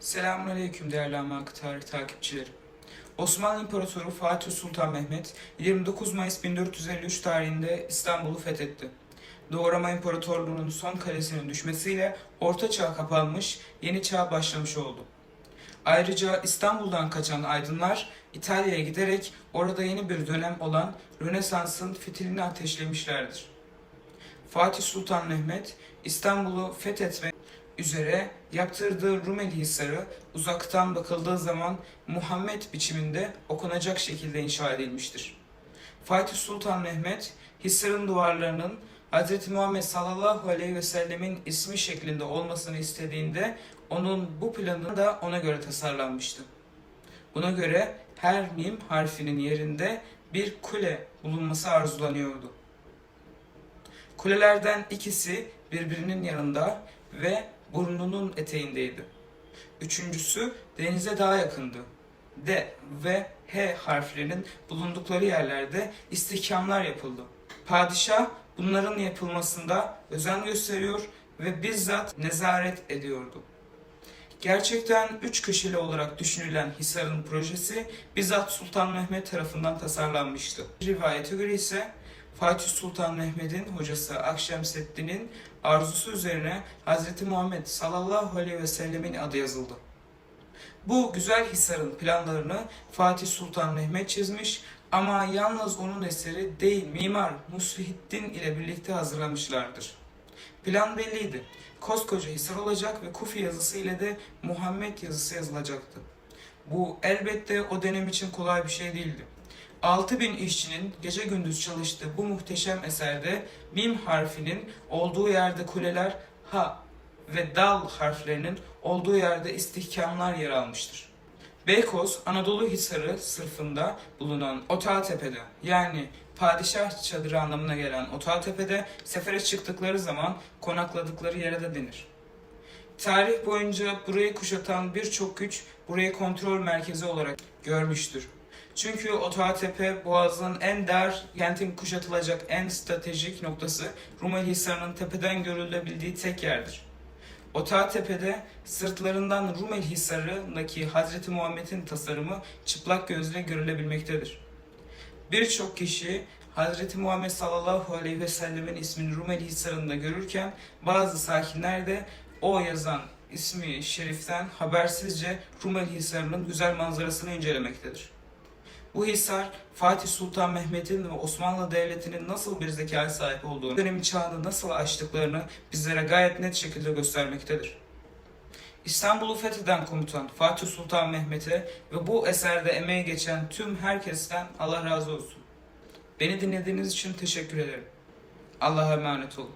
Selamünaleyküm değerli Amak tarih takipçileri. Osmanlı İmparatoru Fatih Sultan Mehmet 29 Mayıs 1453 tarihinde İstanbul'u fethetti. Doğu Roma İmparatorluğu'nun son kalesinin düşmesiyle Orta Çağ kapanmış, Yeni Çağ başlamış oldu. Ayrıca İstanbul'dan kaçan aydınlar İtalya'ya giderek orada yeni bir dönem olan Rönesans'ın fitilini ateşlemişlerdir. Fatih Sultan Mehmet İstanbul'u fethetmek üzere yaptırdığı Rumeli Hisarı uzaktan bakıldığı zaman Muhammed biçiminde okunacak şekilde inşa edilmiştir. Fatih Sultan Mehmet Hisar'ın duvarlarının Hz. Muhammed sallallahu aleyhi ve sellemin ismi şeklinde olmasını istediğinde onun bu planı da ona göre tasarlanmıştı. Buna göre her mim harfinin yerinde bir kule bulunması arzulanıyordu. Kulelerden ikisi birbirinin yanında ve burnunun eteğindeydi. Üçüncüsü denize daha yakındı. D ve H harflerinin bulundukları yerlerde istihkamlar yapıldı. Padişah bunların yapılmasında özen gösteriyor ve bizzat nezaret ediyordu. Gerçekten üç köşeli olarak düşünülen Hisar'ın projesi bizzat Sultan Mehmet tarafından tasarlanmıştı. Rivayete göre ise Fatih Sultan Mehmet'in hocası Akşemseddin'in arzusu üzerine Hz. Muhammed sallallahu aleyhi ve sellemin adı yazıldı. Bu güzel Hisar'ın planlarını Fatih Sultan Mehmet çizmiş ama yalnız onun eseri değil mimar Muslihiddin ile birlikte hazırlamışlardır. Plan belliydi. Koskoca Hisar olacak ve Kufi yazısı ile de Muhammed yazısı yazılacaktı. Bu elbette o dönem için kolay bir şey değildi. 6000 işçinin gece gündüz çalıştığı bu muhteşem eserde mim harfinin olduğu yerde kuleler ha ve dal harflerinin olduğu yerde istihkamlar yer almıştır. Beykoz, Anadolu Hisarı sırfında bulunan Otağtepe'de yani padişah çadırı anlamına gelen Otağtepe'de sefere çıktıkları zaman konakladıkları yere de denir. Tarih boyunca burayı kuşatan birçok güç burayı kontrol merkezi olarak görmüştür. Çünkü Otağtepe Boğaz'ın en dar, kentin kuşatılacak en stratejik noktası Rumeli Hisarı'nın tepeden görülebildiği tek yerdir. Otağtepe'de sırtlarından Rumeli Hisarı'ndaki Hazreti Muhammed'in tasarımı çıplak gözle görülebilmektedir. Birçok kişi Hazreti Muhammed sallallahu aleyhi ve sellemin ismini Rumeli Hisarı'nda görürken bazı sakinler de o yazan ismi şeriften habersizce Rumeli Hisarı'nın güzel manzarasını incelemektedir. Bu hisar Fatih Sultan Mehmet'in ve Osmanlı Devleti'nin nasıl bir zekaya sahip olduğunu, dönemi çağını nasıl aştıklarını bizlere gayet net şekilde göstermektedir. İstanbul'u fetheden komutan Fatih Sultan Mehmet'e ve bu eserde emeği geçen tüm herkesten Allah razı olsun. Beni dinlediğiniz için teşekkür ederim. Allah'a emanet olun.